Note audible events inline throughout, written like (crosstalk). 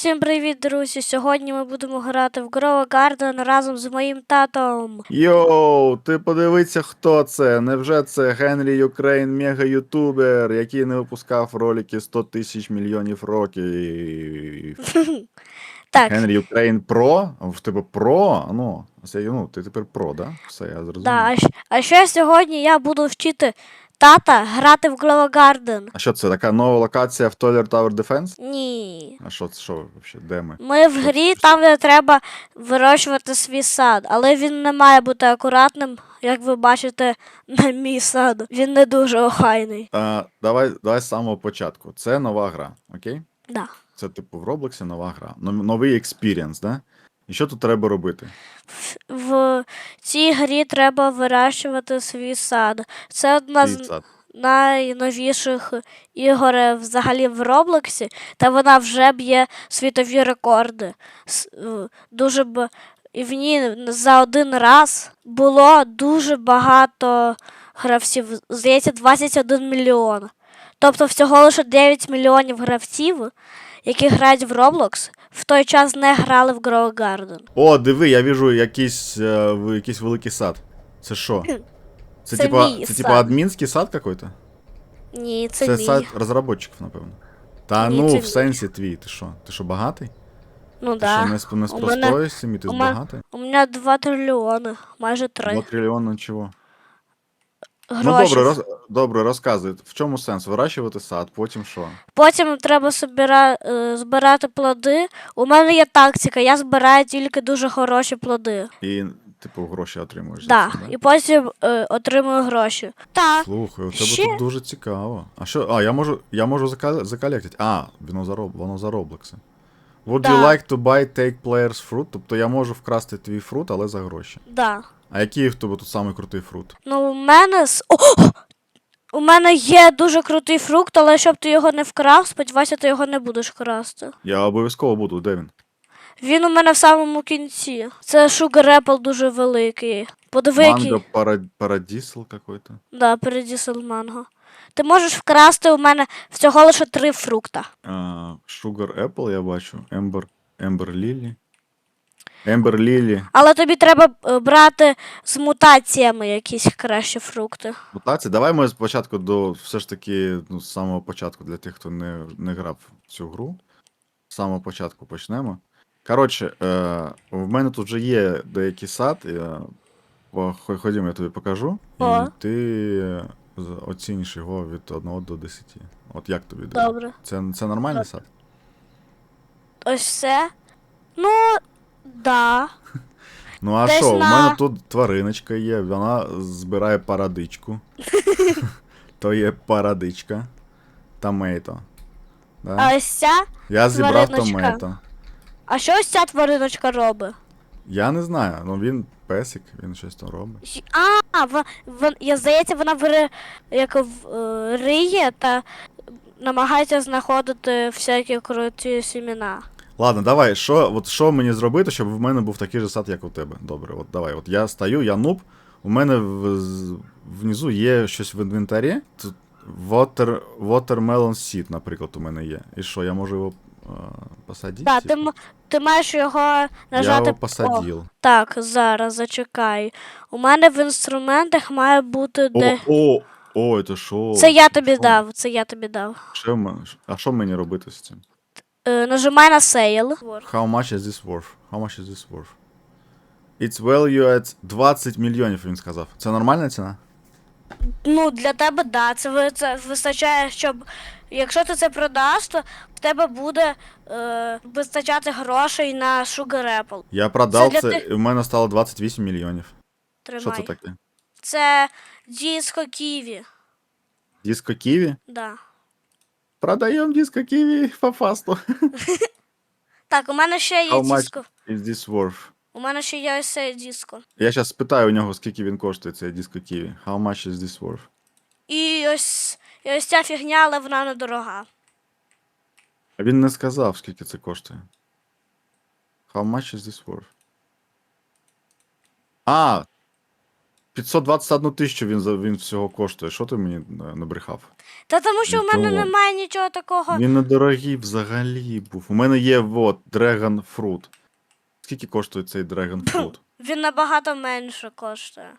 Усім привіт, друзі! Сьогодні ми будемо грати в Grow Garden разом з моїм татом. Йоу, ти подивися, хто це. Невже це Генрі Юкрейн, мега-ютубер, який не випускав ролики 100 тисяч мільйонів років. (laughs) Так, Генрі Юкрейн Про? В тебе Про? Ну, ну, ти тепер Про, да? Все, я зрозумів. да, а, а ще сьогодні я буду вчити тата грати в Grow Garden. А що це, така нова локація в Toiler Tower Defense? Ні. А що це, що взагалі, де ми? Ми в грі там, де треба вирощувати свій сад, але він не має бути акуратним, як ви бачите, на мій сад. Він не дуже охайний. А, давай, давай з самого початку. Це нова гра, окей? Да. Це, типу, в Роблоксі нова гра. Нов- Новий експірієнс, да? І що тут треба робити? В цій грі треба вирощувати свій сад. Це одна Твій з сад. найновіших ігор взагалі в Роблоксі, та вона вже б'є світові рекорди. С- е, Дуже б і в ній за один раз було дуже багато гравців. Здається, 21 мільйон. Тобто всього лише 9 мільйонів гравців, які грають в Roblox, в той час не грали в Grow Garden. О, диви, я віжу якийсь, е, в- якийсь великий сад. Це що? Це, Це типа, мій це сад. типа адмінський сад какой-то? Ні, це, Це мій. сад розробників, напевно. Та Ні, ну, це в мій. сенсі твій, ти що? Ти що, багатий? Ну Ти да. що, не з, не з У мене- простої сім'ї, ти у з мене- багатий? У мене 2 трильйони, майже 3. 2 трильйони чого? Гроші. Ну добре, роз, добре, розказуй. В чому сенс? Вирощувати сад, потім що? Потім треба собира... е, збирати плоди. У мене є тактика, я збираю тільки дуже хороші плоди. І, типу, гроші отримуєш. Да. за це, І потім е, отримую гроші. Так. Слухай, у тебе Ще- тут дуже цікаво. А що? А, я можу, я можу закал- заколектити. А, воно за, роб, воно за Роблокси. Would you Да. like to buy take player's fruit? Тобто я можу вкрасти твій фрут, але за гроші. Да. А який в тебе тут самий крутий фрут? Ну, у мене с- О! У мене є дуже крутий фрукт, але щоб ти його не вкрав, сподіваюся, ти його не будеш красти. Я обов'язково буду, де він? Він у мене в самому кінці. Це Sugar Apple дуже великий. Подиви, який. Манго пара... парадісл какой-то. Да, передісел манго. Ти можеш вкрасти у мене всього лише три фрукта. А, Sugar Apple я бачу. Ember, Ember Lily. Ember Lily. Але тобі треба е, брати з мутаціями якісь кращі фрукти. Мутація. Давай ми спочатку до все ж таки, ну, з самого початку для тих, хто не, не грав в цю гру. З самого початку почнемо. Коротше, е, в мене тут вже є деякий сад. Я, хо- ходімо, я тобі покажу. О. І ти е, з- оціниш його від 1 до 10. От як тобі? Добре. Це, це нормальний сад? Ось це. Ну, да. (laughs) Ну а Десь що, у на- мене тут твариночка є, вона збирає парадичку. (laughs) То є парадичка. Томейто. Да? А ось ця. Я зібрав твариночка. томейто. А що ось ця твариночка робить? Я не знаю, ну він песик, він щось там робить. Щ- А, в, в, я здається, вона вири, як в, е, риє та намагається знаходити всякі круті сімена. Ладно, давай, що, от що мені зробити, щоб в мене був такий же сад, як у тебе. Добре, от давай. От я стою, я нуб. У мене в, внизу є щось в інвентарі. Тут water, watermelon seed, наприклад, у мене є. І що, я можу його е, посадити? Так, ти, м- ти маєш його Я нажати. його О, так, зараз зачекай. У мене в інструментах має бути де. О, о, о, це що? Це я тобі Що? дав, це я тобі дав. Що а що мені робити з цим? Е, нажимай на сейл. How much is this worth? How much is this worth? It's value at 20 мільйонів, він сказав. Це нормальна ціна? Ну, для тебе да, це, ви- це вистачає, щоб. Якщо ти це продаш, то в тебе буде е, вистачати грошей на Sugar Apple. Я продав для це, тих- і в мене стало 28 мільйонів. Тримай. Що це таке? Це диско Ківі. Диско Киви? Да. Продаємо диско Киви по фасту. Так, у мене ще є How much диско. is this worth? У мене ще є ось це диско. Я зараз спитаю у нього, скільки він коштує, цей диско Киви. How much is this worth? І ось, і ось ця фігня, але вона недорога. А він не сказав, скільки це коштує. How much is this worth? А! 521 тисячу він, за- він всього коштує. Що ти мені е, набрехав? Та тому що в мене Нічого. немає нічого такого. Він недорогий взагалі був. У мене є от Dragon Fruit. Скільки коштує цей Dragon Fruit? Він набагато менше коштує.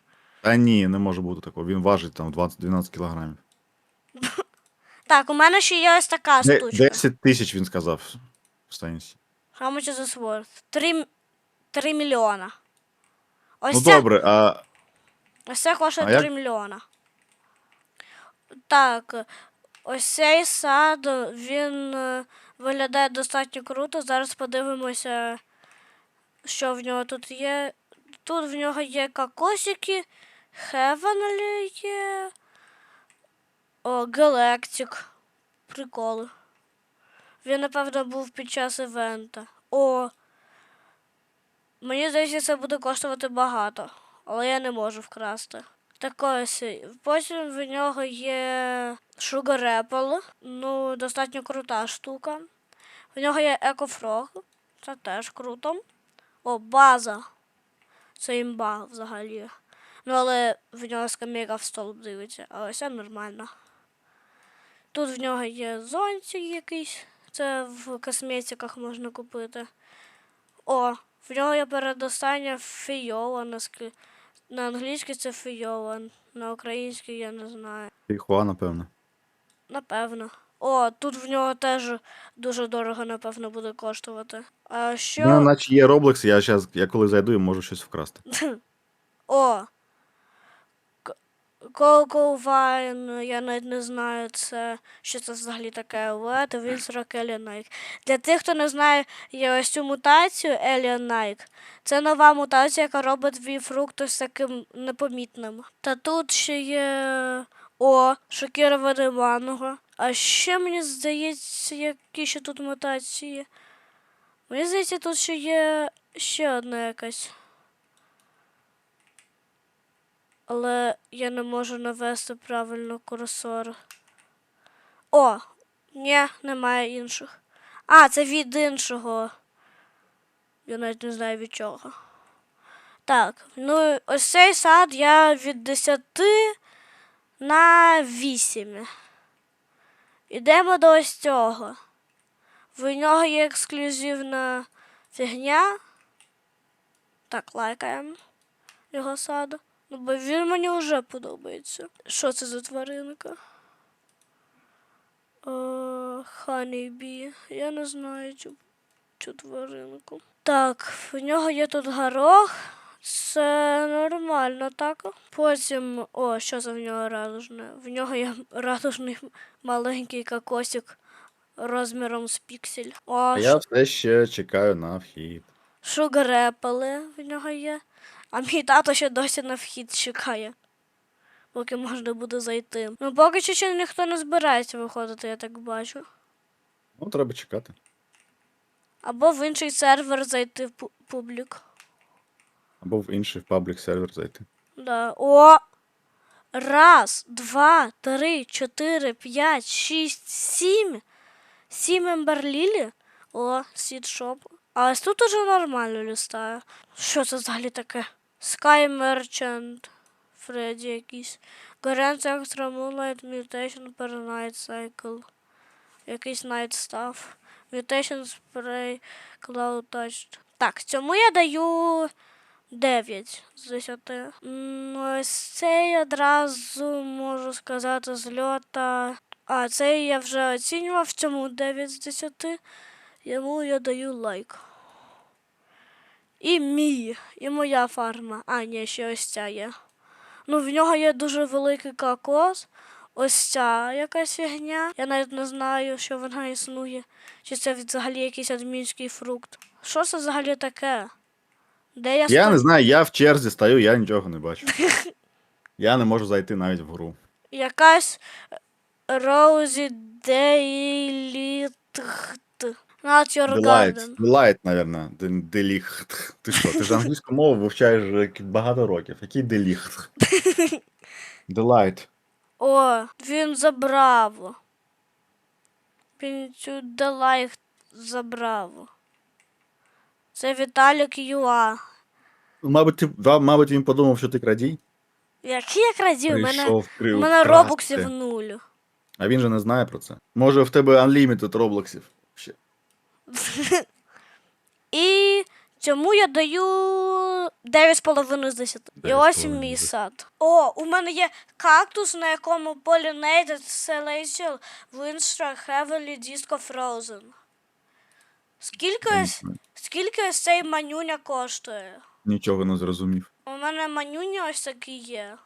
Та ні, не може бути такого. Він важить там 20-12 кілограмів. (laughs) Так, у мене ще є ось така Де- штучка. 10 тисяч він сказав Стенсі. How much is this worth? 3, 3 мільйона. Ось Ну ця, добре, а ось це коштує А 3 мільйона. Так, ось цей сад, він е, виглядає достатньо круто. Зараз подивимося, що в нього тут є. Тут в нього є кокосики, Heavenly є. О, Galactic. Приколи. Він, напевно, був під час івента. О. Мені здається, це буде коштувати багато, але я не можу вкрасти. Так ось, потім в нього є Sugar Apple, ну, достатньо крута штука. В нього є Frog, це теж круто. О, база. Це імба взагалі. Ну, але в нього скамейка в столб дивиться, але все нормально. Тут в нього є зонтик якийсь, це в косметиках можна купити. О, в нього є передостання фійова, на, ск- на англійській це Фійован, на українській я не знаю. Фіхуа, напевно. Напевно. О, тут в нього теж дуже дорого, напевно, буде коштувати. А що. Ну, наче є Roblox, я щас, я коли зайду, я можу щось вкрасти. (laughs) О. Coco Vine, я навіть не знаю, це що це взагалі таке. Wins Rock Alien Nike. Для тих, хто не знає, є ось цю мутацію Alien Nike. Це нова мутація, яка робить твій фрукт ось таким непомітним. Та тут ще є. О, шокіроване манго. А ще мені здається, які ще тут мутації. Мені здається, тут ще є ще одна якась. Але я не можу навести правильно курсор. О, ні, немає інших. А, це від іншого. Я навіть не знаю від чого. Так, ну ось цей сад я від 10 на 8. Ідемо до ось цього. В нього є ексклюзивна фігня. Так, лайкаємо його саду. Ну, бо він мені вже подобається. Що це за тваринка? Ханібі. Я не знаю цю, цю тваринку. Так, в нього є тут горох. Це нормально, так. Потім. О, що це в нього радужне? В нього є радужний маленький кокосик розміром з піксель. О, я все ще чекаю на вхід. Шугарепали в нього є. А мій тато ще досі на вхід чекає. Поки можна буде зайти. Ну, поки що ще ніхто не збирається виходити, я так бачу. Ну, треба чекати. Або в інший сервер зайти в публік. Або в інший паблік сервер зайти. Да. О! Раз, два, три, чотири, п'ять, шість, сім. Сім емберлілі. О, сідшоп. А ось тут уже нормально лістає. Що це взагалі таке? Sky Merchant. Фредді якийсь. Garant Extra Moonlight Mutation per Night Cycle. Якийсь Night Stuff. Mutation Spray Cloud Touch. Так, цьому я даю 9 з 10. М, Ось цей одразу можу сказати з льота. А, цей я вже оцінював, цьому 9 з 10. Йому я даю лайк. І мій, і моя фарма. А, ні, ще ось ця є. Ну, в нього є дуже великий кокос. Ось ця якась фігня. Я навіть не знаю, що вона існує. Чи це взагалі якийсь адмінський фрукт. Що це взагалі таке? Де я, Я не знаю, я в черзі стою, я нічого не бачу. (laughs) Я не можу зайти навіть в гру. Якась Роузі Дейліт. Not your Delight, garden. Delight, наверное. Де- Деліхт. Ти що, ти ж англійську мову вивчаєш вже багато років. Який деліхт? (laughs) Delight. О, він забрав. Він цю Делайт забрав. Це Віталік Юа. Ну, Мабуть, ти, ва- мабуть, він подумав, що ти крадій. Який я крадів? У мене, Прийшов у мене красти. робоксів нуль. А він же не знає про це. Може в тебе unlimited роблоксів. (laughs) І цьому я даю 9,5 з 10. І 9,5 ось мій сад. О, у мене є кактус, на якому pollinated celestial windstar heavily disco frozen. Скільки, скільки ось цей манюня коштує? Нічого не зрозумів. У мене манюня ось такий є.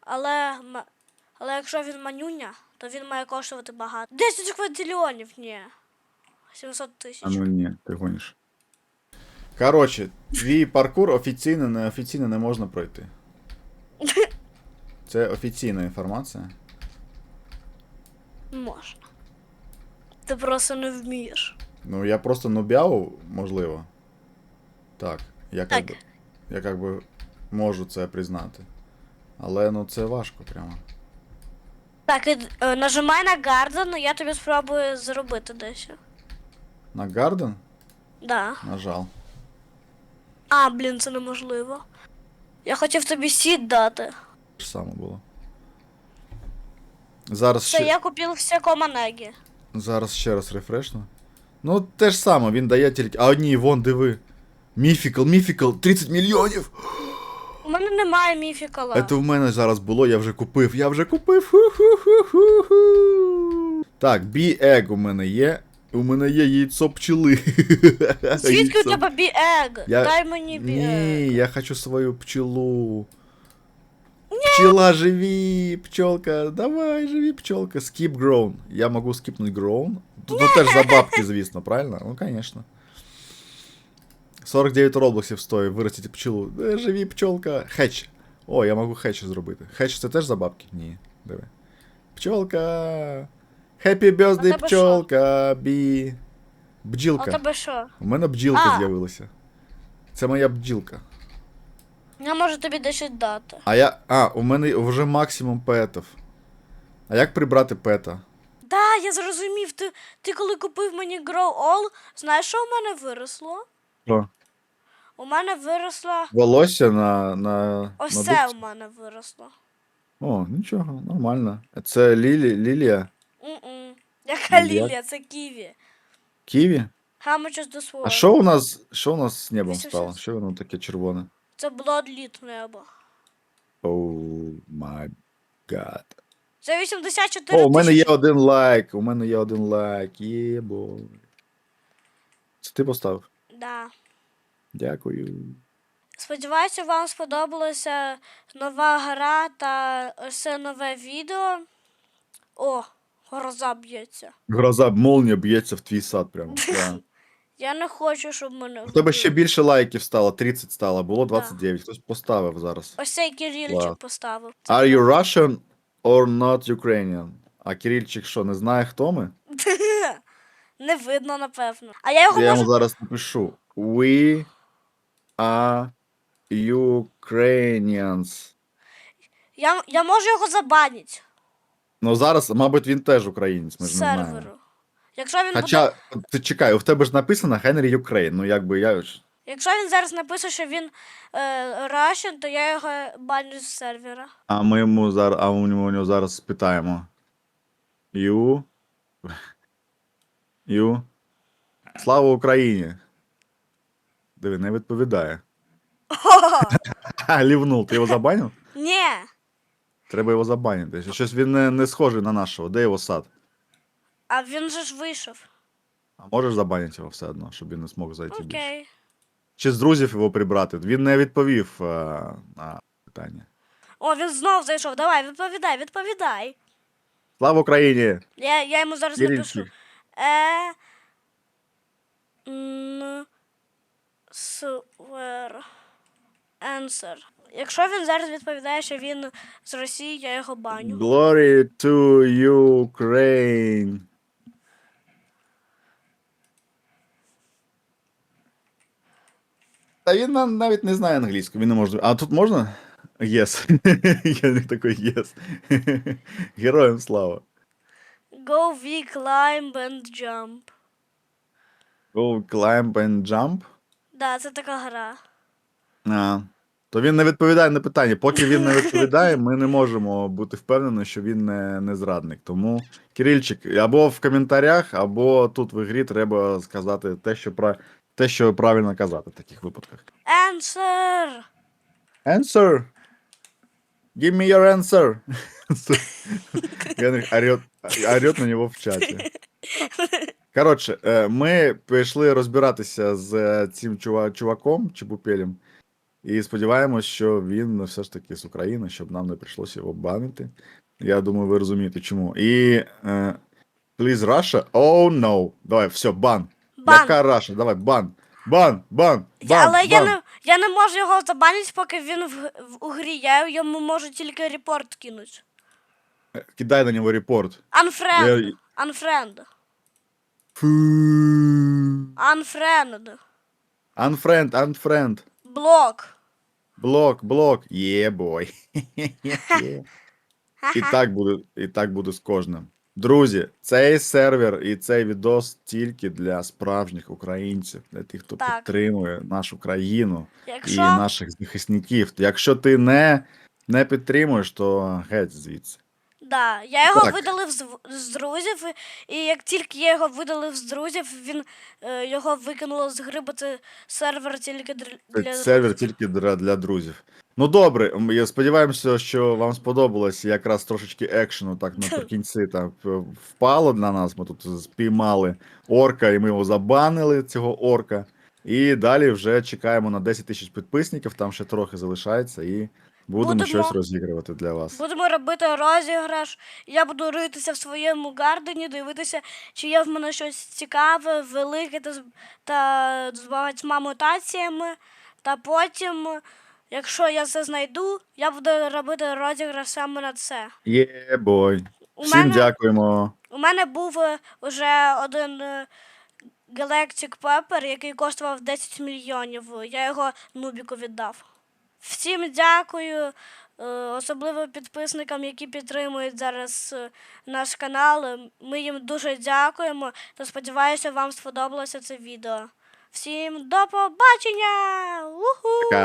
Але, але якщо він манюня, то він має коштувати багато. 10 квадрильйонів, ні. 700 тисяч. А ну ні, ти гониш. Коротше, твій паркур офіційно, неофіційно не можна пройти. (laughs) Це офіційна інформація. Можна. Ти просто не вмієш. Ну, я просто нубяв, можливо. Так, я как Так. би, я как би можу це признати. Але ну це важко прямо. Так, і, е, нажимай на Garden, я тобі спробую зробити дещо. На Гарден Да. нажав. А, блін, це неможливо. Я хотів тобі сід дати. Те ж саме було. Зараз Це ще, я купив все команегі. зараз ще раз рефрешну. Ну, те ж саме, він дає тільки. А одні, вон, диви. Міфікал, міфікал, 30 мільйонів! У мене немає міфікала. Це в мене зараз було, я вже купив. Я вже купив. Ху-ху-ху-ху-ху. Так, бі-ег у мене є. У мене є яйцо пчели. (laughs) Звідки у Яйцо. тебе біег? Я- Дай мені біег. Ні, я хочу свою пчелу. Пчела, живи, пчелка, давай, живи, пчелка. Skip grown. Я могу скипнуть grown. Тут ну, теж за бабки, звісно, правильно? Ну, конечно. 49 роблоксів стоїть виростити пчелу. Е, Живі, пчелка. Хетч. О, я можу хетч зробити. Хетч це теж за бабки? Ні. Диви. Пчелка. Happy birthday, тебе що? пчелка. Бі. А Бджілка. у тебе що? У мене бджілка А. з'явилася. Це моя бджілка. Я можу тобі дещо дати. А я. А, у мене вже максимум петів. А як прибрати пета? Да, я зрозумів. Ти, ти коли купив мені Grow All, знаєш, що у мене виросло? Що? У мене виросла. Волосся на. на Ось на це у мене виросло. О, нічого, нормально. Це Лілі, Лілія. М-м. Яка Лілія? лілія, це ківі. Ківі? How much is this А що у нас. Що у нас з небом 800. стало? Що воно таке червоне? Це Bloodlit небо. Оу май гад. Це 84 О, у мене є тисячі. один лайк. У мене є один лайк. Єбо. Це ти поставив? Да. Дякую. Сподіваюся, вам сподобалася нова гра та це нове відео. О, гроза б'ється. Гроза молнія б'ється в твій сад прямо. (laughs) Да. Я не хочу, щоб мене. У тебе ще більше лайків стало, 30 стало, було 29. Хтось поставив зараз. Ось цей Кирильчик Клас. поставив. Are you Russian or not Ukrainian? А Кирильчик що, не знає, хто ми? (laughs) Не видно, напевно. А я його Я можу. йому зараз напишу. We are Ukrainians. Я, я можу його забанити Ну зараз, мабуть, він теж українець, ми ж не знаємо. серверу. Якщо він буде. Ти чекай, у тебе ж написано Henry Ukraine, ну якби я ж. Якщо він зараз напише, що він е, Russian, то я його баню з сервера. А ми йому зараз, а ми у нього зараз спитаємо. You. You. Слава Україні. Диви, не відповідає. (laughs) Лівнув, ти його забанив? Ні. Треба його забанити. Щось він не, не схожий на нашого. Де його сад? А він же ж вийшов. А можеш забанити його все одно, щоб він не змог зайти більше? Чи з друзів його прибрати? Він не відповів е, на питання. О, він знов зайшов. Давай, відповідай, відповідай. Слава Україні! Я, я йому зараз напишу. Е. Н. Answer. Якщо він зараз відповідає, що він з Росії, я його баню. Glory to Ukraine! Та він на- навіть не знає англійську, він не може. А тут можна? Yes. (laughs) Я не такий yes. (laughs) Героям слава. Go we climb and jump. Go climb and jump. Да, це така гра. А. То він не відповідає на питання. Поки він не (laughs) відповідає, ми не можемо бути впевнені, що він не, не зрадник. Тому, Кирильчик, або в коментарях, або тут в ігрі треба сказати те, що, пра... те, що правильно казати в таких випадках. Answer! Answer! Give me your answer! Генрих орет, орет на нього в чаті. Коротше, е, ми пішли розбиратися з е, цим чува- чуваком Чебупелем. І сподіваємось, що він все ж таки з України, щоб нам не прийшлося його банити. Я думаю, ви розумієте чому. І. Е, please Russia? Oh no. Давай, все, бан. Бан. Яка Russia? Давай, бан. Бан, бан, бан. але я не, я не можу його забанити, поки він в, в у грі. Я йому можу тільки репорт кинути. Кидай на нього репорт. Unfriend. Я- Unfriend. Фу. Unfriend. Unfriend, unfriend. Блок. Блок, блок. Є, бой. І так буде, і так буде з кожним. Друзі, цей сервер і цей відос тільки для справжніх українців, для тих, хто Так. підтримує нашу країну і наших захисників. Якщо ти не, не підтримуєш, то геть звідси. Да, я його Так. видалив з, в- з друзів, і як тільки я його видалив з друзів, він е, його викинуло з гри, бо це сервер тільки др- для сервер тільки для, для друзів. Ну добре, м, я сподіваємося, що вам сподобалось якраз трошечки екшену так (laughs) наприкінці там впало на нас. Ми тут спіймали орка, і ми його забанили, цього орка. І далі вже чекаємо на 10 тисяч підписників, там ще трохи залишається, і будемо, Будемо- щось розігрувати для вас. Будемо робити розіграш. Я буду ритися в своєму гардені, дивитися, чи є в мене щось цікаве, велике та, з- та з багатьма мутаціями. Та потім, якщо я це знайду, я буду робити розіграш саме на це. Є бой. У Всім мене, дякуємо. у мене був е, уже один е, Galactic Pepper, який коштував 10 мільйонів. Я його Нубіку віддав. Всім дякую, е, особливо підписникам, які підтримують зараз е, наш канал. Ми їм дуже дякуємо та сподіваюся, вам сподобалося це відео. Всім до побачення! Уху!